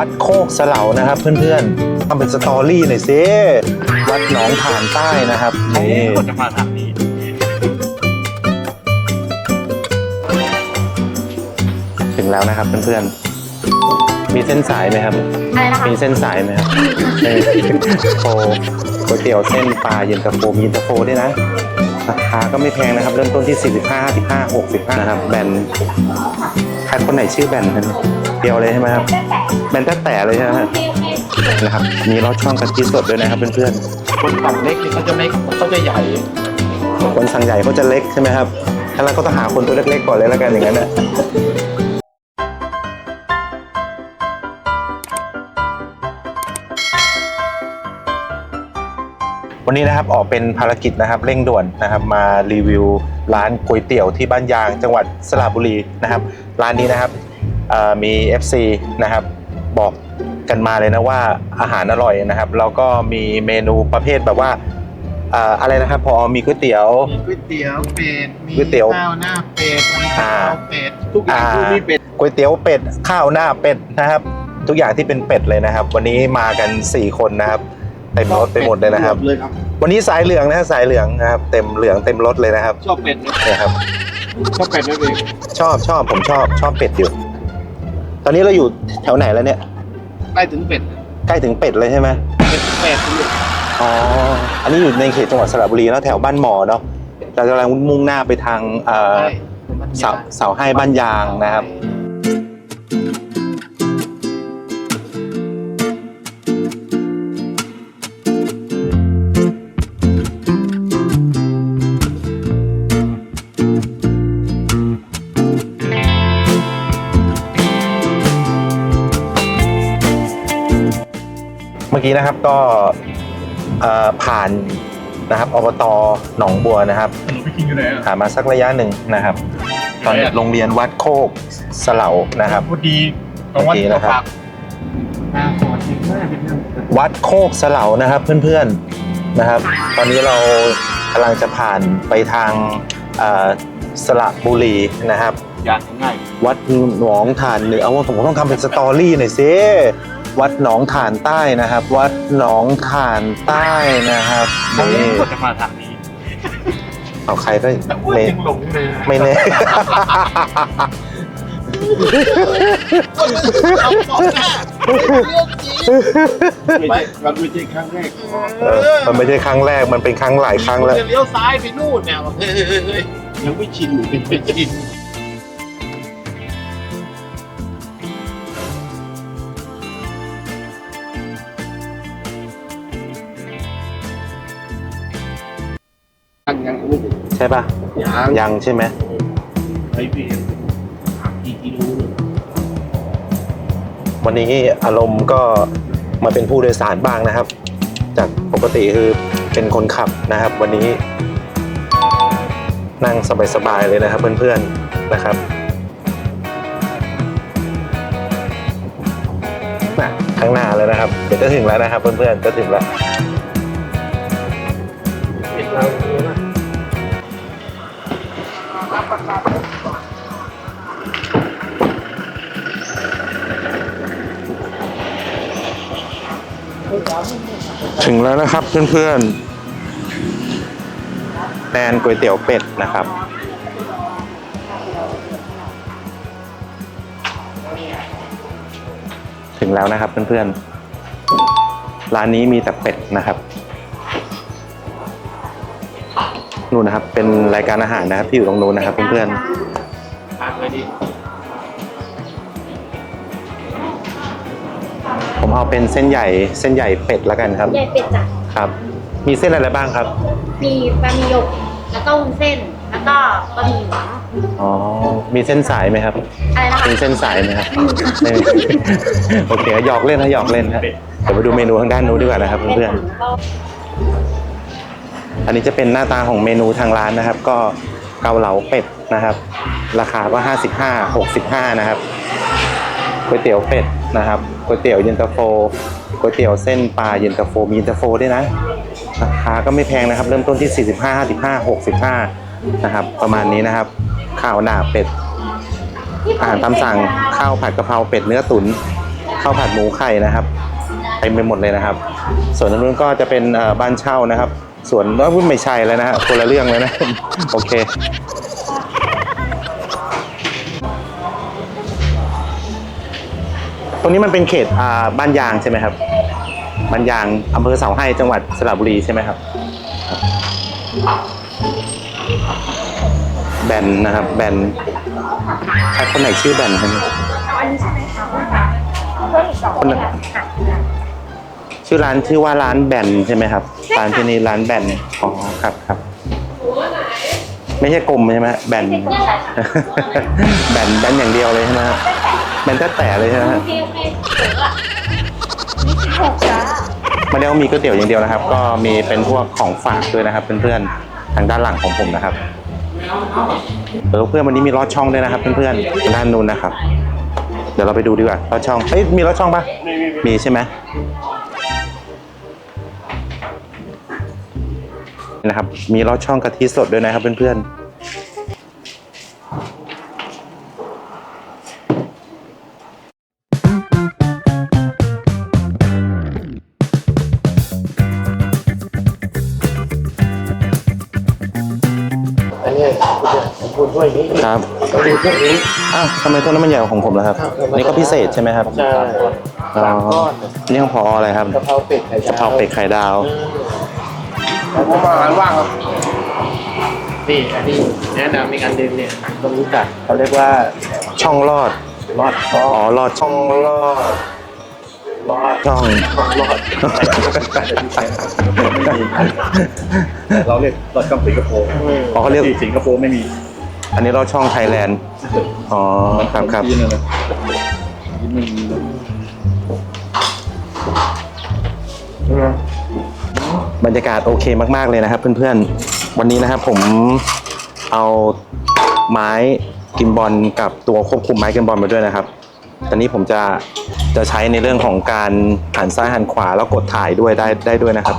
วัดโคกสะเหลานะครับ เพื่อนๆทำเป็นสตอรี่หน่อยสิวัดหนองถ่านใต้นะครับนี่คนจะมาทางนี้ถึงแล้วนะครับเพื่อนๆมีเส้นสายไหมครับ อะไรนะคะมีเส้นสายไหมครับไม่มีโฟก๋วยเตี๋ยวเส้นปลาเย็นตาโฟมีเย็นตาโฟด้วยนะราคาก็ไม่แพงนะครับ เริ่มต้นที่ 45 55 65 นะครับ แบนใครคนไหนชื่อแบนกันเดียวเลยใช่ไหมครับแบนแต่แต่เลยใช่ไหมครับนะครับมีรอดช่องกะทิสดด้วยนะครับเพื่อนคนฝั่งเล็กนี่เขาจะเล็กเขาจะใหญ่ ๆคนสั่งใหญ่เขาจะเล็กใช่ไหมครับถ้าเราก็ต้องหาคนตัวเล็กๆก่อนเลยแล้วกันอย่างนั้นนะ วันนี้นะครับออกเป็นภารกิจนะครับเร่งด่วนนะครับมารีวิวร้านก๋วยเตี๋ยวที่บ้านยางจังหวัดสระบุรีนะครับร้านนี้นะครับเอ่อ มี FC นะครับบอกกันมาเลยนะว่าอาหารอร่อยนะครับแล้วก็มีเมนูประเภทแบบว่าเอ่ออะไรนะครับพอมีก๋วยเตี๋ยวมีก๋วยเตี๋ยวเป็ดมีก๋วยเตี๋ยวข้าวหน้าเป็ดมีอ่าข้าวเป็ดทุกอย่างอ่าที่มีเป็ดก๋วยเตี๋ยวเป็ดข้าวหน้าเป็ดนะครับ ทุกอย่างที่เป็นเป็ดเลยนะครับ วันนี้มากัน 4 คนนะครับเต็มรถไปหมดเลยนะครับเลยครับวันนี้สายเหลืองนะสายเหลืองนะครับ เต็มเหลืองเต็มรถเลยนะครับ ชอบเป็ดไหมเนี่ยครับชอบเป็ดไหมเองชอบชอบผมชอบชอบเป็ดอยู่ต อนนี้เราอยู่แถวไหนแล้วเนี่ย ใกล้ถึงเป็ดใกล้ถึงเป็ดเลยใช่ไหมเป็ดเป็ดอยู่อ๋อ อันนี้อยู่ในเขตจังหวัดสระบุรีแล้วแถวบ้านหมอเนาะเรากำลังมุ่งหน้าไปทางเอ่อใช่เสาเสาให้บ้านยางนะครับ มื่อกี้นะครับก็เอ่อผ่านนะครับอบตหนองบัวนะครับหนูไปกินอยู่ไหนอะผ่านมาสักระยะหนึ่งนะครับ ตอนไหนอะโรงเรียนวัดโคกสะเหลานะครับพอดีตรงวันโอเคนะครับฝากอ่าขอจริงมากเป็นเรื่องวัดโคกสะเหลานะครับเพื่อนๆนะครับ ตอนนี้เรากำลังจะผ่านไปทางเอ่อสระบุรีนะครับอย่างง่ายวัดหนองถ่านเหนือเอาว่าผมต้องทำเป็นสตอรี่หน่อยสิ วัดหนองถ่านใต้นะครับ วัดหนองถ่านใต้นะครับเขานี่คนจะมาทางนี้เอาใครก็แต่ว่าไม่ยังหลงเลยไม่แน่ เอาบอกหน้าเรื่องจริงไม่มันไม่ใช่ครั้งแรกเออมันไม่ใช่ครั้งแรกมันเป็นครั้งหลายครั้งแล้ว จะเลี้ยวซ้ายไปนู่นเนี่ยเฮ้ยเฮ้ยเฮ้ยยังไม่ชินยังไม่ชิน ยังยังไม่ถึงใช่ปะยังยังใช่ไหมไอ้พี่กี่กิโลเนี่ยวันนี้อารมณ์ก็มาเป็นผู้โดยสารบ้างนะครับ จากปกติคือเป็นคนขับนะครับ วันนี้ นั่งสบายๆเลยนะครับ เพื่อนๆนะครับน่ะข้างหน้าเลยนะครับ เดี๋ยวจะถึงแล้วนะครับ เพื่อนๆจะถึงแล้ว แล้วนะครับเพื่อนๆแบรนก๋วยเตี๋ยวเป็ดนะครับ ถึงแล้วนะครับเพื่อนๆ ร้านนี้มีแต่เป็ดนะครับนู่นนะครับ เป็นรายการอาหารนะครับที่อยู่ตรงนู้นนะครับเพื่อนๆ ผมเอาเป็นเส้นใหญ่เส้นใหญ่เป็ดแล้วกันครับใหญ่เป็ดจ้ะครับ มีเส้นอะไรบ้างครับ มีบะหมี่หยกแล้วก็วุ้นเส้นแล้วก็บะหมี่หมูอ๋อมีเส้นสายไหมครับอะไรนะคะมีเส้นสายไหมครับไม่มีโอเคหยอกเล่นนะหยอกเล่นครับเดี๋ยวไปดูเมนูทางด้านนู้นดีกว่านะครับเป็ดเพื่อนแล้วก็ๆอันนี้จะเป็นหน้าตาของเมนูทางร้านนะครับ ก็เกาเหลาเป็ดนะครับ ราคาก็ 55 65 นะครับก๋วยเตี๋ยวเป็ด นะครับก๋วยเตี๋ยวเย็นตาโฟก๋วยเตี๋ยวเส้นปลาเย็นตาโฟมีเย็นตาโฟด้วยนะราคาก็ไม่แพงนะครับ เริ่มต้นที่ 45 55 65นะครับประมาณนี้นะครับ ข้าวหน้าเป็ดอาหารตามสั่งข้าวผัดกะเพราเป็ดเนื้อตุ๋นข้าวผัดหมูไข่นะครับเต็มไปหมดเลยนะครับ ส่วนตรงนู้นก็จะเป็นบ้านเช่านะครับ ส่วนว่าพุ่ไม่ใช่แล้วนะฮะคนละเรื่องเลยนะ โอเค ตรงนี้มันเป็นเขตอ่าบ้านยางใช่ไหมครับบ้านยางอำเภอเสาให้จังหวัดสระบุรีใช่ไหมครับ แบนนะครับ แบนใครคนไหนชื่อแบนครับเนี่ยอันนี้ใช่ไหมคะเพิ่มอีกสองคนละค่ะชื่อร้านชื่อว่าร้านแบนใช่ไหมครับร้านที่นี่ร้านแบนอ๋อครับครับไม่ใช่กลมใช่ไหมฮะแบนแบนแบนอย่างเดียวเลยใช่ไหมฮะแบนแต่แต่เลยใช่ไหมฮะ โอเคโอเคเอออะนี่สิบหกจ้าไม่ได้ว่ามีก๋วยเตี๋ยวอย่างเดียวนะครับ ก็มีเป็นพวกของฝากด้วยนะครับเพื่อนๆ ทางด้านหลังของผมนะครับ เออเพื่อนวันนี้มีลอดช่องด้วยนะครับ เพื่อนๆด้านนู้นนะครับ เดี๋ยวเราไปดูดีกว่าลอดช่องเอ้ยมีลอดช่องปะมีใช่ไหมนี่นะครับ มีลอดช่องกะทิสดด้วยนะครับเพื่อนๆ ครับต้องดูพวกนี้ อ้าวทำไมตัวนั้นมันใหญ่กว่าของผมล่ะครับ ครับนี่ก็พิเศษใช่ไหมครับใช่สามก้อนนี่ของพออะไรครับกะเพราเป็ดไข่ดาวกะเพราเป็ดไข่ดาว ผมมาร้านว่างครับนี่อันนี้แนะนำอีกอันหนึงเนี่ยต้องรู้จักเขาเรียกว่าช่องลอดลอดช่ออ๋อลอดช่องลอดลอดช่องช่องลอดเราเรียกลอดช่องสิงคโปร์อ๋อเขาเรียก ที่สิงคโปร์ไม่มี อันนี้ลอดช่องไทยแลนด์ อ๋อ ครับครับที่นั่นนะที่ไม่มีบรรยากาศโอเคมาก ๆ เลยนะครับ เพื่อนๆ วันนี้นะครับผมเอาไม้กิมบอลกับตัวควบคุมไม้กิมบอลมาด้วยนะครับ ตอนนี้ผมจะจะใช้ในเรื่องของการหันซ้ายหันขวาแล้วกดถ่ายด้วยได้ได้ด้วยนะครับ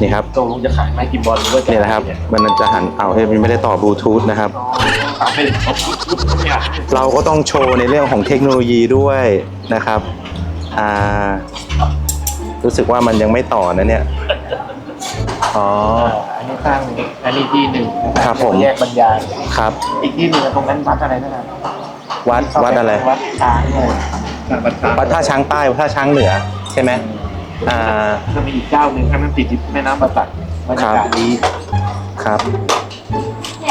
นี่ครับตรงลงจะขายไม้กิมบอลหรือว่าจนี่นะครับ มันจะหันเอาให้มันไม่ได้ต่อบลูทูธนะครับขายเป็นเอาปุ๊บปุ๊บเนี่ยเราก็ต้องโชว์ในเรื่องของเทคโนโลยีด้วยนะครับอ่ารู้สึกว่ามันยังไม่ต่อนะเนี่ยอ๋ออันนี้ตั้งอันนี้ที่หนึ่งนะครับผมแยกบรรยายครับ อีกที่หนึ่งตรงนั้นวัดอะไรนะครับวัดวัดอะไรวัดช้างเลยวัดช้างวัดท่าช้างใต้วัดท่าช้างเหนือใช่ไหม อ่า จะมีอีกเจ้าหนึ่งท่านนั้นติดที่แม่น้ำประสักบรรยากาศดีครับ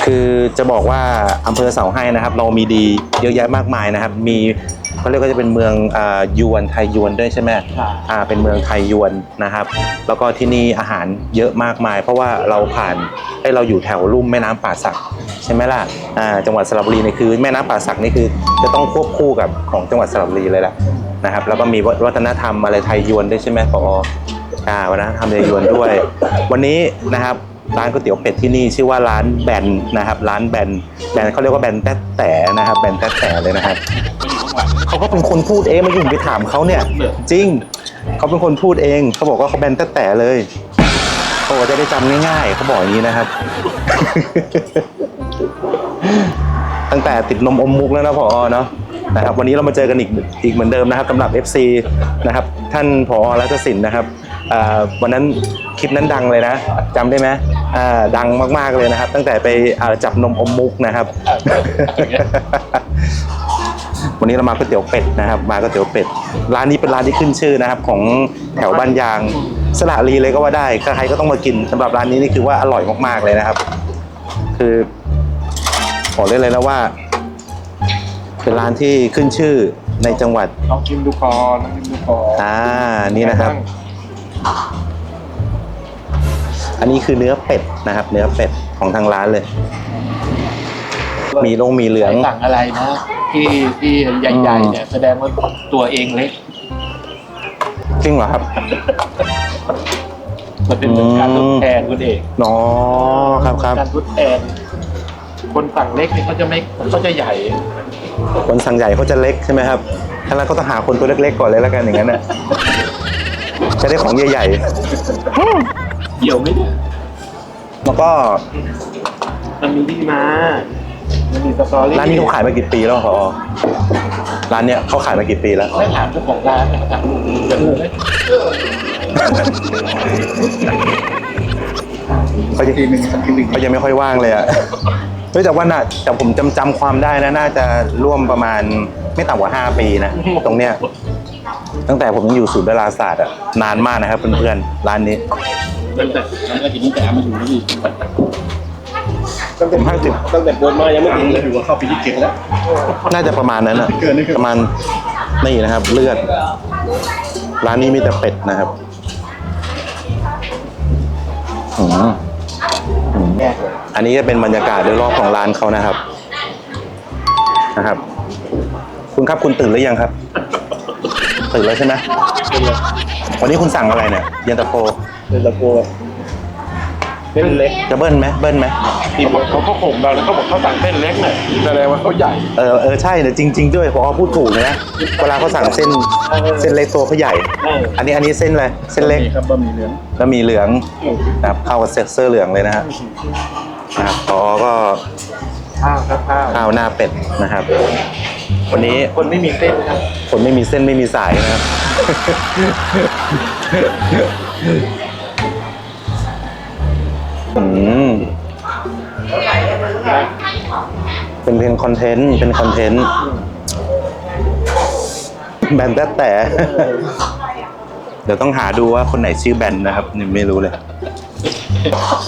คือจะบอกว่าอำเภอเสาให้นะครับ เรามีดีเยอะแยะมากมายนะครับ มีเขาเรียกว่าจะเป็นเมืองอ่ายวนไทยยวนด้วยใช่ไหมค่ะอ่าเป็นเมืองไทยยวนนะครับ แล้วก็ที่นี่อาหารเยอะมากมาย เพราะว่าเราผ่านให้เราอยู่แถวลุ่มแม่น้ำป่าสักใช่ไหมล่ะอ่าจังหวัดสระบุรีนี่คือแม่น้ำป่าสักนี่คือจะต้องควบคู่กับของจังหวัดสระบุรีเลยแหละ นะครับ แล้วก็มีวัฒนธรรมอะไรไทยยวนด้วยใช่ไหมปออ่าวัฒนธรรมไทยยวนด้วย วันนี้นะครับร้านก๋วยเตี๋ยวเป็ดที่นี่ชื่อว่าร้านแบนนะครับร้านแบนแบนเขาเรียกว่าแบนแต๊ะแต่นะครับแบนแต๊ะแต่เลยนะครับเขาก็เป็นคนพูดเองเมื่อกี้ผมไปถามเขาเนี่ย จริงเขาเป็นคนพูดเองเขาบอกว่าเขาแบนแต่แต่เลยเขาบอกว่าจะได้จำง่ายๆเขาบอกอย่างนี้นะครับ ตั้งแต่ติดนมอมมุกแล้วนะพอเนาะ นะครับวันนี้เรามาเจอกันอีกอีกเหมือนเดิมนะครับสำหรับ FC นะครับท่านผอรัชสินนะครับวันนั้นคลิปนั้นดังเลยนะจำได้ไหมดังมากๆเลยนะครับ ตั้งแต่ไปจับนมอมมุกนะครับ วันนี้เรามาก๋วยเตี๋ยวเป็ดนะครับ มาก๋วยเตี๋ยวเป็ดร้านนี้เป็นร้านที่ขึ้นชื่อนะครับ ของแถวบ้านยางสระลีเลยก็ว่าได้ใครก็ต้องมากินสำหรับร้านนี้นี่คือว่าอร่อยมากๆเลยนะครับ คือบอกได้เลยนะว่า เป็นร้านที่ขึ้นชื่อในจังหวัดลองชิมดูก่อนลองชิมดูก่อนอ่านี่นะครับ อันนี้คือเนื้อเป็ดนะครับ เนื้อเป็ดของทางร้านเลย มีลงมีเหลืองสั่งอะไรนะที่ที่ใหญ่ๆเนี่ยแสดงว่าตัวเองเล็กจริงเหรอครับมันเป็นเหมือนการทดแทนคุณเอกอ๋อครับครับการทดแทนคนสั่งเล็กเนี่ยเขาจะไม่เขาจะใหญ่ คนสั่งใหญ่เขาจะเล็กใช่ไหมครับถ้างั้นก็ต้องหาคนตัวเล็กๆก่อนเลยแล้วกันอย่างนั้นน่ะจะได้ของใหญ่เกี่ยวไหมเนี่ยๆแล้วก็มันมีที่มามันมีสตอรี่ร้านนี้เขาขายมากี่ปีแล้วพอร้านเนี้ยเขาขายมากี่ปีแล้วไม่ถามเจ้าของร้านนะครับเดี๋ยวเลยเขาจะทีหนึ่งสักทีหนึ่งเขายังไม่ค่อยว่างเลยอะ เฮ้ยแต่ว่าน่าแต่ผมจำจำความได้นะน่าจะร่วมประมาณไม่ต่ำกว่า 5 ปีนะ ตรงเนี้ยตั้งแต่ผมยังอยู่ศูนย์ดาราศาสตร์อะนานมากนะครับเพื่อนๆร้านนี้ ตั้งแต่ตั้งแต่กินตั้งแต่มาอยู่นี่ผมห้าสิบ ตั้งแต่เปิดมายังไม่ถึงเลยถือว่าเข้าปีที่เจ็ดแล้ว น่าจะประมาณนั้นอะเกินนี่คือ ประมาณนี่นะครับ เลือด ร้านนี้มีแต่เป็ดนะครับอืมอืม อันนี้จะเป็นบรรยากาศโดยรอบของร้านเขานะครับนะครับ คุณครับคุณตื่นหรือยังครับ ตื่นแล้วใช่ไหมวันนี้คุณสั่งอะไรเนี่ยเย็นตาโฟเป็นตะโกเส้นเล็กจะเบิ้ลไหมเบิ้ลไหมที่บอกเขาเขาข่มเราแล้วเขาบอกเขาสั่งเส้นเล็กเนี่ยแสดงว่าเขาใหญ่เออเออใช่เนี่ยจริง ๆ ด้วยพอพูดถูกเลยนะเวลาเขาสั่งเส้นเส้นเล็กตัวเขาใหญ่ อันนี้อันนี้เส้นอะไรเส้นเล็กนี่ครับบะหมี่เหลืองแล้วมีเหลืองนะครับเข้ากับเสื้อเหลืองเลยนะฮะ นะครับพอก็ข้าวครับข้าวข้าวหน้าเป็ดนะครับ วันนี้คนไม่มีเส้นครับ คนไม่มีเส้นไม่มีสายนะครับ อืมเป็นเพียงคอนเทนต์ เป็นคอนเทนต์ แบนแต่แต่ เดี๋ยวต้องหาดูว่าคนไหนชื่อแบนนะครับยังไม่รู้เลย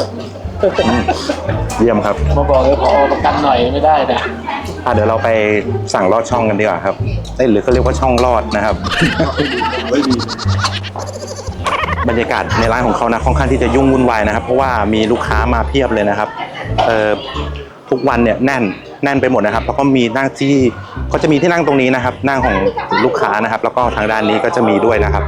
อืม เยี่ยมครับมาบอกเลยพอประกันหน่อยไม่ได้นะอะเดี๋ยวเราไปสั่งลอดช่องกันดีกว่าครับเอ้ยหรือเขาเรียกว่าช่องลอดนะครับไม่ดีบรรยากาศในร้านของเขานะค่อนข้างที่จะยุ่งวุ่นวายนะครับ เพราะว่ามีลูกค้ามาเพียบเลยนะครับเอ่อทุกวันเนี่ยแน่นแน่นไปหมดนะครับ แล้วก็มีนั่งที่ก็จะมีที่นั่งตรงนี้นะครับ นั่งของลูกค้านะครับ แล้วก็ทางด้านนี้ก็จะมีด้วยนะครับ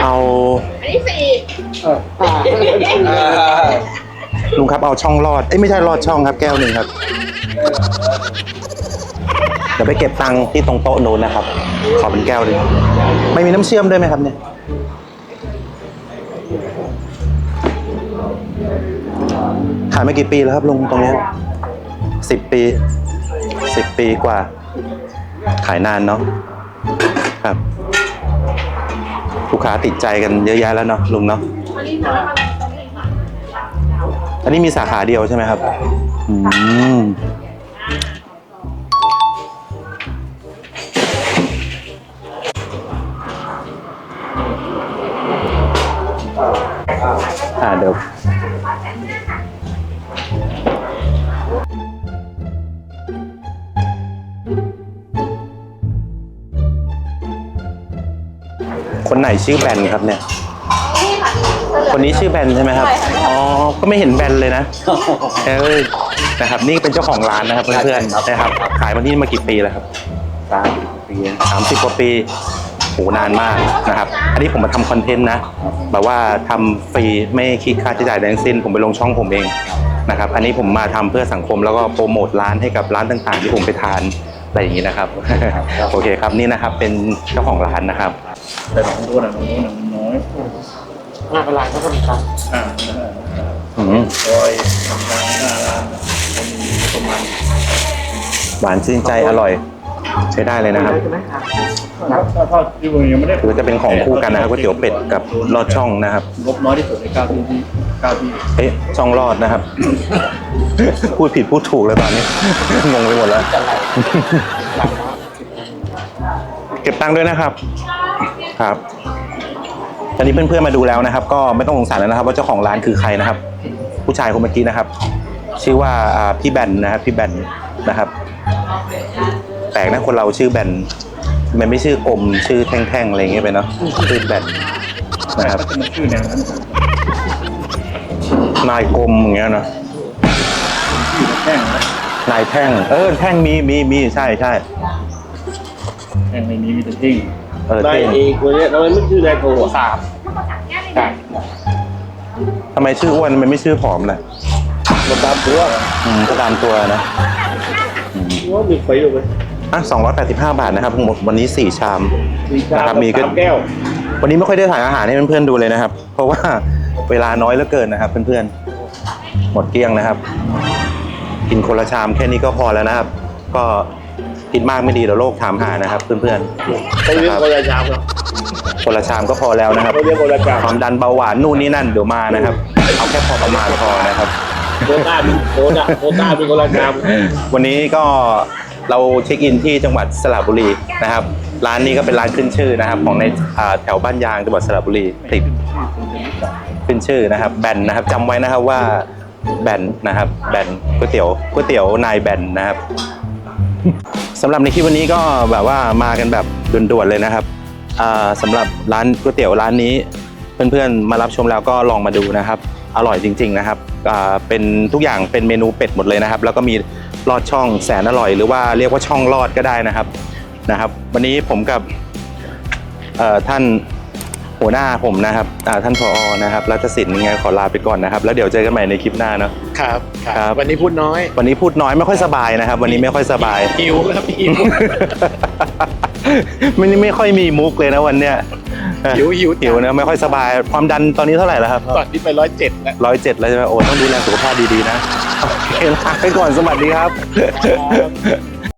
เอาอันนี้สี่ลุงครับเอาช่องลอดเอ้ยไม่ใช่ลอดช่องครับแก้วหนึ่งครับเดี๋ยวไปเก็บตังค์ที่ตรงโต๊ะโน้นนะครับ ขอเป็นแก้วหนึ่งไม่มีน้ำเชื่อมด้วยไหมครับเนี่ยขายมากี่ปีแล้วครับลุงตรงนี้สิบปีสิบปีกว่า ขายนานเนาะครับ ลูกค้าติดใจกันเยอะแยะแล้วเนาะลุงเนาะอันนี้มีสาขาเดียวใช่ไหมครับ อืม ไหนชื่อแบนครับเนี่ย คนนี้ชื่อแบนใช่ไหมครับ อ๋อ ก็ไม่เห็นแบนเลยนะ เออ นะครับ นี่เป็นเจ้าของร้านนะครับเพื่อนๆนะครับ ขายมาที่นี่มากี่ปีแล้วครับสามปีสามสิบกว่าปีโหนานมากนะครับ อันนี้ผมมาทำคอนเทนต์นะ แบบว่าทำฟรีไม่คิดค่าใช้จ่ายใดทั้งสิ้น ผมไปลงช่องผมเองนะครับ อันนี้ผมมาทำเพื่อสังคมแล้วก็โปรโมทร้านให้กับร้านต่างๆ ที่ผมไปทาน อะไรอย่างนี้นะครับ โอเคครับนี่นะครับเป็นเจ้าของร้านนะครับ แต่ของตัวน่ะของตัวน่ะมันน้อยงานเป็นไรก็ทำกันอ่าอืมซอยทำงานหน้าร้านมันมีประมาณหวานชื่นใจอร่อย ใช้ได้เลยนะครับ ถ้าถ้าที่มึงยังไม่ได้ถือว่าจะเป็นของคู่กันนะครับก๋วยเตี๋ยวเป็ดกับลอดช่องนะครับงบน้อยที่สุดในเก้าที่ที่เก้าที่เอ๊ะช่องลอดนะครับ พูดผิดพูดถูกเลยตอนนี้ งงไปหมดแล้ว เก็บตังค์ด้วยนะครับครับ ตอนนี้เพื่อนๆมาดูแล้วนะครับ ก็ไม่ต้องสงสัยแล้วนะครับ ว่าเจ้าของร้านคือใครนะครับ ผู้ชายคนเมื่อกี้นะครับ ชื่อว่าอ่าพี่แบนนะครับพี่แบนนะครับแปลกนะคนเราชื่อแบน มันไม่ชื่อกลมชื่อแท่งๆอะไรอย่างเงี้ยไปเนาะชื่อแบนนะครับก็จะมันชื่อแนวนั้นนายกลมอย่างเงี้ยเนาะชื่อแท่งนะนายแท่งเออแท่งมีมีมีใช่ใช่แท่งในนี้มีแต่ทิ้งเออได้เท่งเองคนนี้ทำไมไม่ชื่อนายโทรสามใช่ทำไมชื่ออ้วนมันไม่ชื่อผอมล่ะมาตามตัวอืมก็ตามตัวนะว่ามีไฟอยู่ไหม อะสองร้อยแปดสิบห้าบาทนะครับทั้งหมดวันนี้สี่ชามนะครับมีก็สามแก้ว วันนี้ไม่ค่อยได้ถ่ายอาหารให้เพื่อนๆดูเลยนะครับ เพราะว่าเวลาน้อยเหลือเกินนะครับ เพื่อนๆหมดเกลี้ยงนะครับ กินคนละชามแค่นี้ก็พอแล้วนะครับ ก็กินมากไม่ดีเดี๋ยวโรคถามหานะครับ เพื่อนต้องเรียกคนละชามครับๆคนละชามก็พอแล้วนะครับต้องเรียกคนละชามความดันเบาหวานนู่นนี่นั่นเดี๋ยวมานะครับ เอาแค่พอประมาณพอนะครับโคต้ามีโคต้าโคต้าเป็นคนละชามวันนี้ก็ เราเช็คอินที่จังหวัดสระบุรีนะครับ ร้านนี้ก็เป็นร้านขึ้นชื่อนะครับ ของในแถวบ้านยางจังหวัดสระบุรีติดขึ้นชื่อนะครับ แบนนะครับจำไว้นะครับว่าแบนนะครับ แบนก๋วยเตี๋ยวก๋วยเตี๋ยวนายแบนนะครับสำหรับในคลิปวันนี้ก็แบบว่ามากันแบบด่วนๆเลยนะครับอ่าสำหรับร้านก๋วยเตี๋ยวร้านนี้ เพื่อนๆมารับชมแล้วก็ลองมาดูนะครับ อร่อยจริง ๆนะครับเป็นทุกอย่างเป็นเมนูเป็ดหมดเลยนะครับ แล้วก็มี ลอดช่องแสนอร่อย หรือว่าเรียกว่าช่องลอดก็ได้นะครับนะครับ วันนี้ผมกับเอ่อท่านหัวหน้าผมนะครับอ่าท่านผอนะครับรัตสินยังไงขอลาไปก่อนนะครับ แล้วเดี๋ยวเจอกันใหม่ในคลิปหน้าเนาะครับครับวันนี้พูดน้อย วันนี้พูดน้อยไม่ค่อยสบายนะครับ วันนี้ไม่ค่อยสบายหิวครับหิวไม่ไม่ค่อยมีมุกเลยนะวันเนี้ยหิวหิวหิวนะไม่ค่อยสบายความดันตอนนี้เท่าไหร่แล้วครับตอนนี้ไปร้อยเจ็ดแล้วร้อยเจ็ดแล้วใช่ไหมโอ้ต้องดูแลสุขภาพดีๆนะโอเค ลาไปก่อนสวัสดีครับ